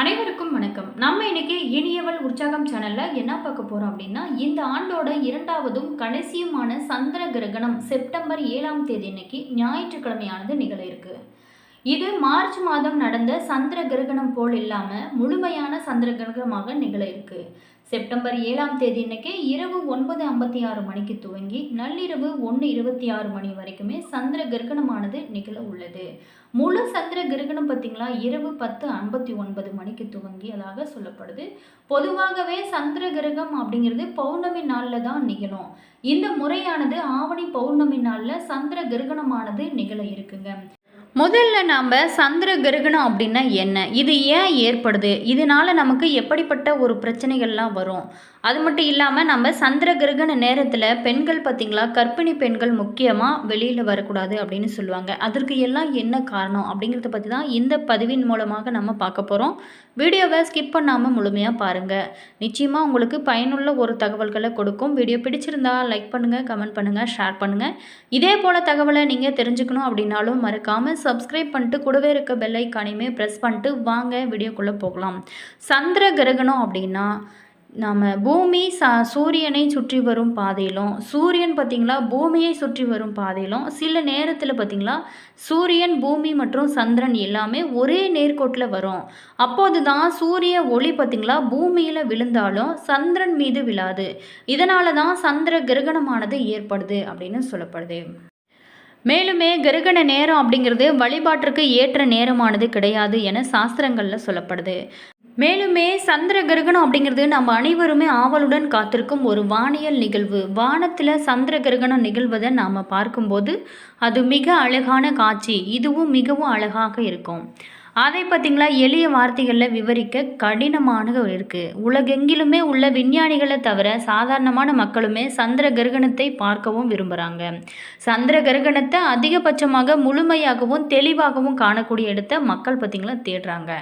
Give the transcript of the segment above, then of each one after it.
அனைவருக்கும் வணக்கம். நம்ம இன்னைக்கு இனியவள் உற்சாகம் சேனல்ல என்ன பார்க்க போறோம் அப்படின்னா இந்த ஆண்டோட இரண்டாவதும் கடைசியுமான சந்திர கிரகணம் செப்டம்பர் ஏழாம் தேதி இன்னைக்கு ஞாயிற்றுக்கிழமையானது நிகழ இருக்கு. இது மார்ச் மாதம் நடந்த சந்திர கிரகணம் போல் இல்லாமல் முழுமையான சந்திர கிரகணமாக நிகழ இருக்கு. செப்டம்பர் ஏழாம் தேதி இன்னைக்கு இரவு ஒன்பது ஐம்பத்தி ஆறு மணிக்கு துவங்கி நள்ளிரவு ஒன்று இருபத்தி ஆறு மணி வரைக்குமே சந்திர கிரகணமானது நிகழ உள்ளது. முழு சந்திர கிரகணம் பார்த்தீங்களா? இரவு பத்து ஐம்பத்தி ஒன்பது மணிக்கு துவங்கியதாக சொல்லப்படுது. பொதுவாகவே சந்திர கிரகம் அப்படிங்கிறது பௌர்ணமி நாளில் தான் நிகழும். இந்த முறையானது ஆவணி பௌர்ணமி நாளில் சந்திர கிரகணமானது நிகழ இருக்குங்க. முதல்ல நாம் சந்திர கிரகணம் அப்படின்னா என்ன? இது ஏன் ஏற்படுது? இதனால நமக்கு எப்படிப்பட்ட ஒரு பிரச்சனைகள்லாம் வரும்? அது மட்டும் இல்லாமல் நம்ம சந்திர கிரகண நேரத்தில் பெண்கள் பார்த்திங்களா கர்ப்பிணி பெண்கள் முக்கியமாக வெளியில் வரக்கூடாது அப்படின்னு சொல்லுவாங்க. அதற்கு எல்லாம் என்ன காரணம் அப்படிங்கிறத பற்றி தான் இந்த பதிவின் மூலமாக நம்ம பார்க்க போகிறோம் வீடியோவை ஸ்கிப் பண்ணாமல் முழுமையாக பாருங்கள் நிச்சயமாக உங்களுக்கு பயனுள்ள ஒரு தகவல்களை கொடுக்கும். வீடியோ பிடிச்சிருந்தா லைக் பண்ணுங்கள் கமெண்ட் பண்ணுங்கள் ஷேர் பண்ணுங்கள் இதே போல் தகவலை நீங்கள் தெரிஞ்சுக்கணும் அப்படின்னாலும் மறக்காமல் சப்ஸ்கிரைப் பண்ணிட்டு கூடவே இருக்க பெல்லைக்கானையுமே ப்ரெஸ் பண்ணிட்டு வாங்க வீடியோக்குள்ளே போகலாம். சந்திர கிரகணம் அப்படின்னா நம்ம பூமி ச சூரியனை சுற்றி வரும் பாதையிலும் சூரியன் பார்த்திங்களா பூமியை சுற்றி வரும் பாதையிலும் சில நேரத்தில் பார்த்திங்களா சூரியன் பூமி மற்றும் சந்திரன் எல்லாமே ஒரே நேர்கோட்டில் வரும். அப்போது தான் சூரிய ஒளி பார்த்திங்களா பூமியில் விழுந்தாலும் சந்திரன் மீது விழாது. இதனால தான் சந்திர கிரகணமானது ஏற்படுது அப்படின்னு சொல்லப்படுது. மேலுமே கிரகண நேரம் அப்படிங்கிறது வழிபாட்டிற்கு ஏற்ற நேரமானது கிடையாது என சாஸ்திரங்களில் சொல்லப்படுது. மேலுமே சந்திர கிரகணம் அப்படிங்கிறது நம்ம அனைவருமே ஆவலுடன் காத்திருக்கும் ஒரு வானியல் நிகழ்வு. வானத்தில் சந்திர கிரகணம் நிகழ்வதை நாம் பார்க்கும்போது அது மிக அழகான காட்சி. இதுவும் மிகவும் அழகாக இருக்கும். அதை பார்த்திங்களா எளிய வார்த்தைகளில் விவரிக்க கடினமாக இருக்குது உலகெங்கிலுமே உள்ள விஞ்ஞானிகளை தவிர சாதாரணமான மக்களுமே சந்திர கிரகணத்தை பார்க்கவும் விரும்புகிறாங்க சந்திர கிரகணத்தை அதிகபட்சமாக முழுமையாகவும் தெளிவாகவும் காணக்கூடிய இடத்த மக்கள் பார்த்திங்களா தேடுறாங்க.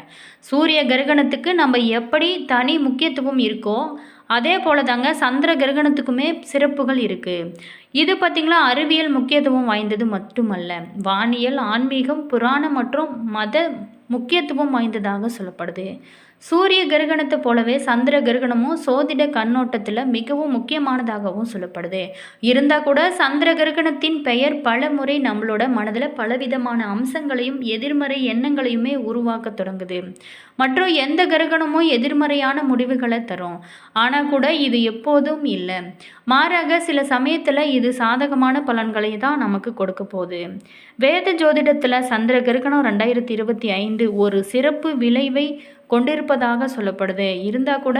சூரிய கிரகணத்துக்கு நம்ம எப்படி தனி முக்கியத்துவம் இருக்கோ அதே போல தாங்க சந்திர கிரகணத்துக்குமே சிறப்புகள் இருக்குது இது பார்த்திங்களா அறிவியல் முக்கியத்துவம் வாய்ந்தது மட்டுமல்ல. வானியல் ஆன்மீகம் புராணம் மற்றும் மத முக்கியத்துவம் வாய்ந்ததாக சொல்லப்படுது. சூரிய கிரகணத்தை போலவே சந்திர கிரகணமும் சோதிட கண்ணோட்டத்தில் மிகவும் முக்கியமானதாகவும் சொல்லப்படுது. இருந்தால் கூட சந்திர கிரகணத்தின் பெயர் பல முறை நம்மளோட மனதில் பலவிதமான அம்சங்களையும் எதிர்மறை எண்ணங்களையுமே உருவாக்க தொடங்குது. மற்றும் எந்த கிரகணமும் எதிர்மறையான முடிவுகளை தரும். ஆனால் கூட இது எப்போதும் இல்லை. மாறாக சில சமயத்தில் இது சாதகமான பலன்களை தான் நமக்கு கொடுக்க போகுது. வேத ஜோதிடத்தில் சந்திர கிரகணம் ரெண்டாயிரத்தி இருபத்தி ஐந்து ஒரு சிறப்பு விளைவை கொண்டிருப்பதாக சொல்லப்படுது. இருந்தால் கூட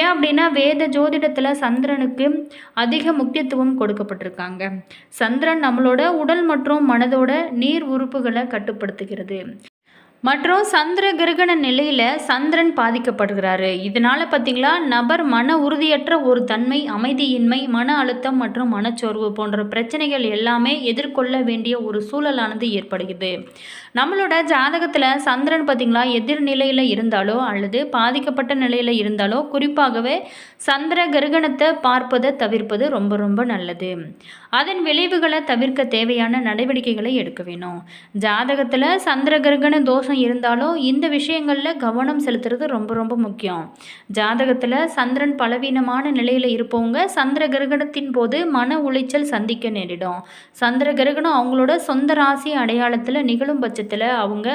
ஏன் அப்படின்னா வேத ஜோதிடத்தில் சந்திரனுக்கு அதிக முக்கியத்துவம் கொடுக்கப்பட்டிருக்காங்க. சந்திரன் நம்மளோட உடல் மற்றும் மனதோட நீர் உறுப்புகளை கட்டுப்படுத்துகிறது. மற்றும் சந்திர கிரகண நிலையில் சந்திரன் பாதிக்கப்படுகிறாரு. இதனால் பார்த்திங்களா நபர் மன உறுதியற்ற ஒரு தன்மை அமைதியின்மை மன அழுத்தம் மற்றும் மனச்சோர்வு போன்ற பிரச்சனைகள் எல்லாமே எதிர்கொள்ள வேண்டிய ஒரு சூழலானது ஏற்படுகிறது. நம்மளோட ஜாதகத்தில் சந்திரன் பார்த்திங்களா எதிர்நிலையில் இருந்தாலோ அல்லது பாதிக்கப்பட்ட நிலையில் இருந்தாலோ குறிப்பாகவே சந்திர கிரகணத்தை பார்ப்பதை தவிர்ப்பது ரொம்ப ரொம்ப நல்லது. அதன் விளைவுகளை தவிர்க்க தேவையான நடவடிக்கைகளை எடுக்க வேணும். ஜாதகத்தில் சந்திர கிரகண தோஷம் இருந்தாலும் இந்த விஷயங்களில் கவனம் செலுத்துறது ரொம்ப ரொம்ப முக்கியம். ஜாதகத்தில் சந்திரன் பலவீனமான நிலையில் இருப்பவங்க சந்திர கிரகணத்தின் போது மன உளைச்சல் சந்திக்க நேரிடும். சந்திர கிரகணம் அவங்களோட சொந்த ராசி அடையாளத்தில் நிகழும் பட்சத்தில் அவங்க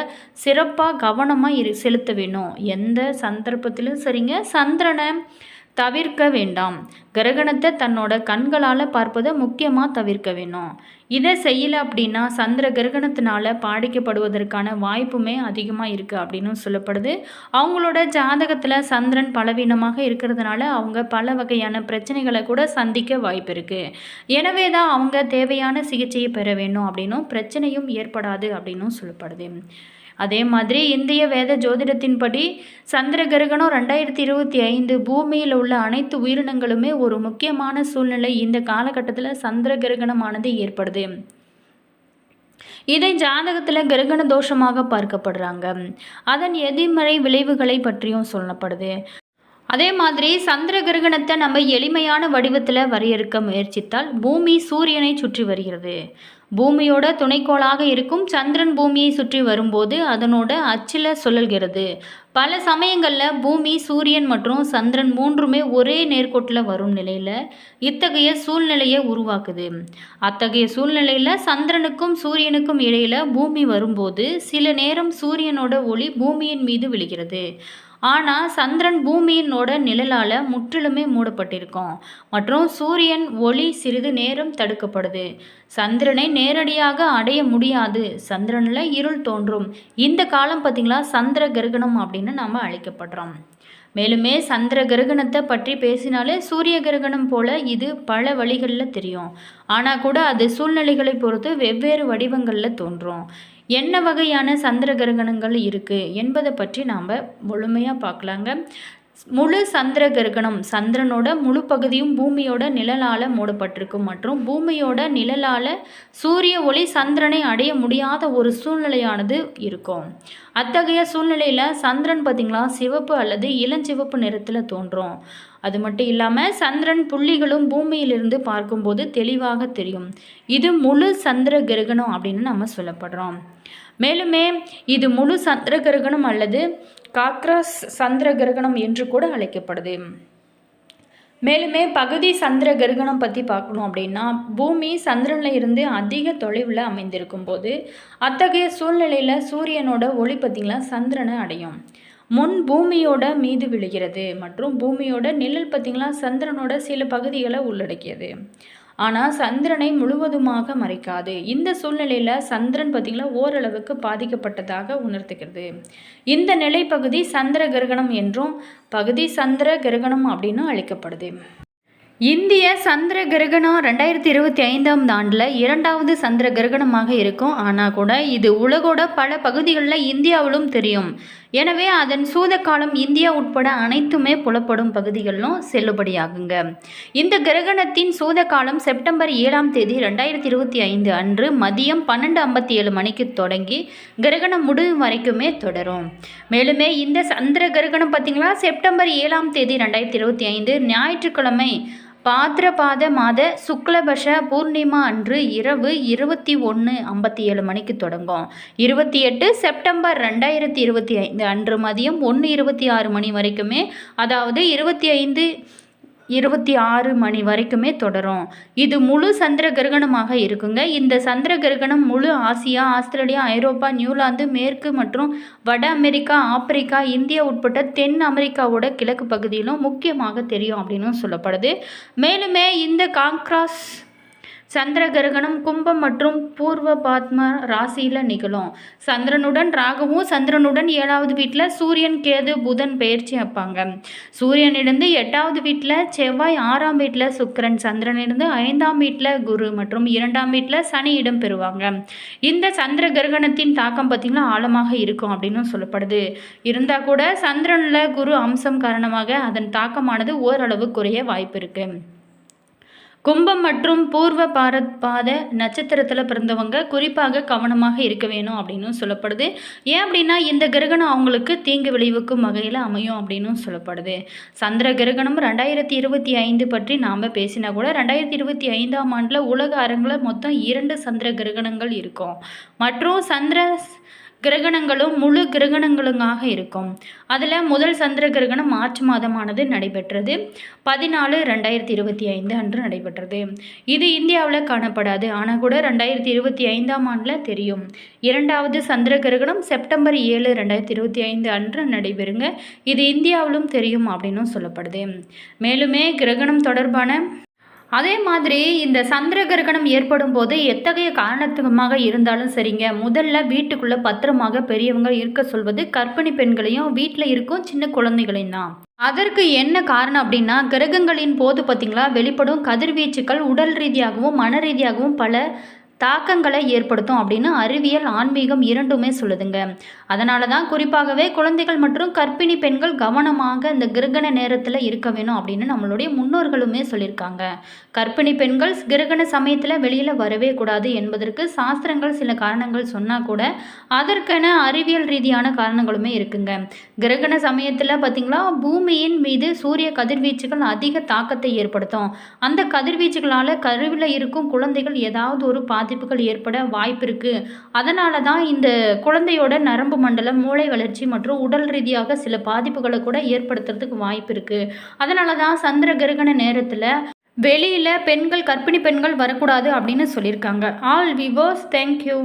சிறப்பாக கவனமாக இரு செலுத்த வேணும். எந்த சந்தர்ப்பத்திலும் சரிங்க. சந்திரனை தவிர்க்க வேண்டாம். கிரகணத்தை தன்னோட கண்களால் பார்ப்பதை முக்கியமாக தவிர்க்க வேணும். இதை செய்யலை அப்படின்னா சந்திர கிரகணத்தினால பாடிக்கப்படுவதற்கான வாய்ப்புமே அதிகமாக இருக்குது அப்படின்னு சொல்லப்படுது. அவங்களோட ஜாதகத்தில் சந்திரன் பலவீனமாக இருக்கிறதுனால அவங்க பல வகையான பிரச்சனைகளை கூட சந்திக்க வாய்ப்பு இருக்குது எனவே தான் அவங்க தேவையான சிகிச்சையை பெற வேணும் அப்படின்னும் பிரச்சனையும் ஏற்படாது அப்படின்னும் சொல்லப்படுது. அதே மாதிரி இந்திய வேத ஜோதிடத்தின்படி சந்திர கிரகணம் ரெண்டாயிரத்தி இருபத்தி ஐந்து பூமியில் உள்ள அனைத்து உயிரினங்களுமே ஒரு முக்கியமான சூழ்நிலை இந்த காலகட்டத்தில் சந்திர கிரகணமானது ஏற்படுது. இதை ஜாதகத்தில் கிரகண தோஷமாக பார்க்கப்படுறாங்க. அதன் எதிர்மறை விளைவுகளை பற்றியும் சொல்லப்படுது. அதே மாதிரி சந்திர கிரகணத்தை நம்ம எளிமையான வடிவத்தில் வரையறுக்க முயற்சித்தால் பூமி சூரியனை சுற்றி வருகிறது. பூமியோட துணைக்கோளாக இருக்கும் சந்திரன் பூமியை சுற்றி வரும்போது அதனோட அச்சில் சுழல்கிறது. பல சமயங்களில் பூமி சூரியன் மற்றும் சந்திரன் மூன்றுமே ஒரே நேர்கோட்டில் வரும் நிலையில் இத்தகைய சூழ்நிலையை உருவாக்குது. அத்தகைய சூழ்நிலையில் சந்திரனுக்கும் சூரியனுக்கும் இடையில் பூமி வரும்போது சில நேரம் சூரியனோட ஒளி பூமியின் மீது விழுகிறது. ஆனால் சந்திரன் பூமியினோட நிழலால் முற்றிலுமே மூடப்பட்டிருக்கும் மற்றும் சூரியன் ஒளி சிறிது நேரம் தடுக்கப்படுது. சந்திரனை நேரடியாக அடைய முடியாது. சந்திரனில் இருள் தோன்றும். இந்த காலம் பார்த்திங்களா சந்திர கிரகணம் அப்படின்னு நாம் அழைக்கப்படுறோம். மேலுமே சந்திர கிரகணத்தை பற்றி பேசினாலே சூரிய கிரகணம் போல இது பல வழிகளில் தெரியும். ஆனால் கூட அது சூழ்நிலைகளை பொறுத்து வெவ்வேறு வடிவங்களில் தோன்றும். என்ன வகையான சந்திர கிரகணங்கள் இருக்குது என்பதை பற்றி நாம் முழுமையாக பார்க்கலாங்க. முழு சந்திர கிரகணம் சந்திரனோட முழு பகுதியும் பூமியோட நிழலால் மூடப்பட்டிருக்கும். மற்றும் பூமியோட நிழலால் சூரிய ஒளி சந்திரனை அடைய முடியாத ஒரு சூழ்நிலையானது இருக்கும். அத்தகைய சூழ்நிலையில் சந்திரன் பார்த்திங்களா சிவப்பு அல்லது இளஞ்சிவப்பு நிறத்தில் தோன்றும். அது மட்டும் இல்லாமல் சந்திரன் புள்ளிகளும் பூமியிலிருந்து பார்க்கும்போது தெளிவாக தெரியும். இது முழு சந்திர கிரகணம் அப்படின்னு நம்ம சொல்லப்படுறோம். மேலுமே இது முழு சந்திர கிரகணம் அல்லது காக்ராஸ் சந்திர கிரகணம் என்று கூட அழைக்கப்படுது. மேலுமே பகுதி சந்திர கிரகணம் பற்றி பார்க்கணும் அப்படின்னா பூமி சந்திரனில் இருந்து அதிக தொலைவில் அமைந்திருக்கும் போது அத்தகைய சூழ்நிலையில் சூரியனோட ஒளி பார்த்திங்களா சந்திரனை அடையும். முன் பூமியோட மீது விழுகிறது மற்றும் பூமியோட நிழல் பார்த்திங்களா சந்திரனோட சில பகுதிகளை உள்ளடக்கியது. ஆனால் சந்திரனை முழுவதுமாக மறைக்காது. இந்த சூழ்நிலையில் சந்திரன் பார்த்திங்களா ஓரளவுக்கு பாதிக்கப்பட்டதாக உணர்த்துகிறது. இந்த நிலைப்பகுதி சந்திர கிரகணம் என்றும் பகுதி சந்திர கிரகணம் அப்படின்னு அழைக்கப்படுது. இந்திய சந்திர கிரகணம் ரெண்டாயிரத்தி இருபத்தி ஐந்தாம் ஆண்டில் இரண்டாவது சந்திர கிரகணமாக இருக்கும். ஆனால் கூட இது உலகோட பல பகுதிகளில் இந்தியாவிலும் தெரியும். எனவே அதன் சூதக்காலம் இந்தியா உட்பட அனைத்துமே புலப்படும் பகுதிகளிலும் செல்லுபடியாகுங்க. இந்த கிரகணத்தின் சூதக்காலம் செப்டம்பர் ஏழாம் தேதி ரெண்டாயிரத்தி இருபத்தி ஐந்து அன்று மதியம் பன்னெண்டு ஐம்பத்தி ஏழு மணிக்கு தொடங்கி கிரகணம் முடியும் வரைக்குமே தொடரும். மேலுமே இந்த சந்திர கிரகணம் பார்த்திங்களா? செப்டம்பர் ஏழாம் தேதி ரெண்டாயிரத்தி இருபத்தி ஐந்து ஞாயிற்றுக்கிழமை பாத்ரபாத மாத சுக்லபஷ பூர்ணிமா அன்று இரவு இருபத்தி ஒன்று ஐம்பத்தி ஏழு மணிக்கு தொடங்கும். இருபத்தி எட்டு செப்டம்பர் ரெண்டாயிரத்தி இருபத்தி ஐந்து அன்று மதியம் ஒன்று இருபத்தி ஆறு மணி வரைக்குமே அதாவது இருபத்தி ஐந்து இருபத்தி ஆறு மணி வரைக்குமே தொடரும். இது முழு சந்திர கிரகணமாக இருக்குங்க. இந்த சந்திர கிரகணம் முழு ஆசியா ஆஸ்திரேலியா ஐரோப்பா நியூலாந்து மேற்கு மற்றும் வட அமெரிக்கா ஆப்பிரிக்கா இந்தியா உட்பட்ட தென் அமெரிக்காவோட கிழக்கு பகுதியிலும் முக்கியமாக தெரியும் அப்படின்னு சொல்லப்படுது. மேலுமே இந்த காங்க்ராஸ் சந்திர கிரகணம் கும்பம் மற்றும் பூர்வ பாத்ம ராசியில் நிகழும். சந்திரனுடன் ராகுவும் சந்திரனுடன் ஏழாவது வீட்டில் சூரியன் கேது புதன் பயிற்சி வைப்பாங்க. சூரியனிலிருந்து எட்டாவது வீட்டில் செவ்வாய் ஆறாம் வீட்டில் சுக்கரன். சந்திரனிலிருந்து ஐந்தாம் வீட்டில் குரு மற்றும் இரண்டாம் வீட்டில் சனி இடம் பெறுவாங்க. இந்த சந்திர கிரகணத்தின் தாக்கம் பார்த்திங்கன்னா ஆழமாக இருக்கும் அப்படின்னு சொல்லப்படுது. இருந்தால் கூட சந்திரனில் குரு அம்சம் காரணமாக அதன் தாக்கமானது ஓரளவு குறைய வாய்ப்பு இருக்குது கும்பம் மற்றும் பூர்வ பாரத் பாத நட்சத்திரத்தில் பிறந்தவங்க குறிப்பாக கவனமாக இருக்க வேணும் அப்படின்னு சொல்லப்படுது. ஏன் அப்படின்னா இந்த கிரகணம் அவங்களுக்கு தீங்கு விளைவுக்கும் வகையில் அமையும் அப்படின்னு சொல்லப்படுது. சந்திர கிரகணம் ரெண்டாயிரத்தி இருபத்தி ஐந்து பற்றி நாம் பேசினா கூட ரெண்டாயிரத்தி இருபத்தி ஐந்தாம் ஆண்டில் உலக அரங்கில் மொத்தம் இரண்டு சந்திர கிரகணங்கள் இருக்கும். மற்றும் சந்திர கிரகணங்களும் முழு கிரகணங்களுமாக இருக்கும். அதில் முதல் சந்திர கிரகணம் மார்ச் மாதமானது நடைபெற்றது. பதினாலு ரெண்டாயிரத்தி இருபத்தி ஐந்து அன்று நடைபெற்றது. இது இந்தியாவில் காணப்படாது. ஆனால் கூட ரெண்டாயிரத்தி இருபத்தி ஐந்தாம் ஆண்டில் தெரியும். இரண்டாவது சந்திர கிரகணம் செப்டம்பர் ஏழு ரெண்டாயிரத்தி இருபத்தி ஐந்து அன்று நடைபெறுங்க. இது இந்தியாவிலும் தெரியும் அப்படின்னும் சொல்லப்படுது. மேலுமே கிரகணம் தொடர்பான அதே மாதிரி இந்த சந்திர கிரகணம் ஏற்படும் போது எத்தகைய காரணத்துமாக இருந்தாலும் சரிங்க. முதல்ல வீட்டுக்குள்ளே பத்திரமாக பெரியவங்க இருக்க சொல்வது கர்ப்பிணி பெண்களையும் வீட்டில் இருக்கும் சின்ன குழந்தைகளையும் தான். அதற்கு என்ன காரணம் அப்படின்னா கிரகங்களின் போது பார்த்திங்களா வெளிப்படும் கதிர்வீச்சுக்கள் உடல் ரீதியாகவும் மன ரீதியாகவும் பல தாக்கங்களை ஏற்படுத்தும் அப்படின்னு அறிவியல் ஆன்மீகம் இரண்டுமே சொல்லுதுங்க. அதனால தான் குறிப்பாகவே குழந்தைகள் மற்றும் கர்ப்பிணி பெண்கள் கவனமாக இந்த கிரகண நேரத்தில் இருக்க வேணும் அப்படின்னு நம்மளுடைய முன்னோர்களுமே சொல்லியிருக்காங்க. கர்ப்பிணி பெண்கள் கிரகண சமயத்தில் வெளியில் வரவே கூடாது என்பதற்கு சாஸ்திரங்கள் சில காரணங்கள் சொன்னால் கூட அதற்கென அறிவியல் ரீதியான காரணங்களுமே இருக்குங்க. கிரகண சமயத்தில் பார்த்திங்களா பூமியின் மீது சூரிய கதிர்வீச்சுகள் அதிக தாக்கத்தை ஏற்படுத்தும். அந்த கதிர்வீச்சுகளால் கருவில் இருக்கும் குழந்தைகள் ஏதாவது ஒரு பா பாதிப்புகள் ஏற்பட வாய்ப்பு இருக்குது அதனால தான் இந்த குழந்தையோட நரம்பு மண்டலம் மூளை வளர்ச்சி மற்றும் உடல் ரீதியாக சில பாதிப்புகளை கூட ஏற்படுத்துறதுக்கு வாய்ப்பு இருக்குது அதனால தான் சந்திர கிரகண நேரத்தில் வெளியில் பெண்கள் கர்ப்பிணி பெண்கள் வரக்கூடாது அப்படின்னு சொல்லியிருக்காங்க. All viewers thank you.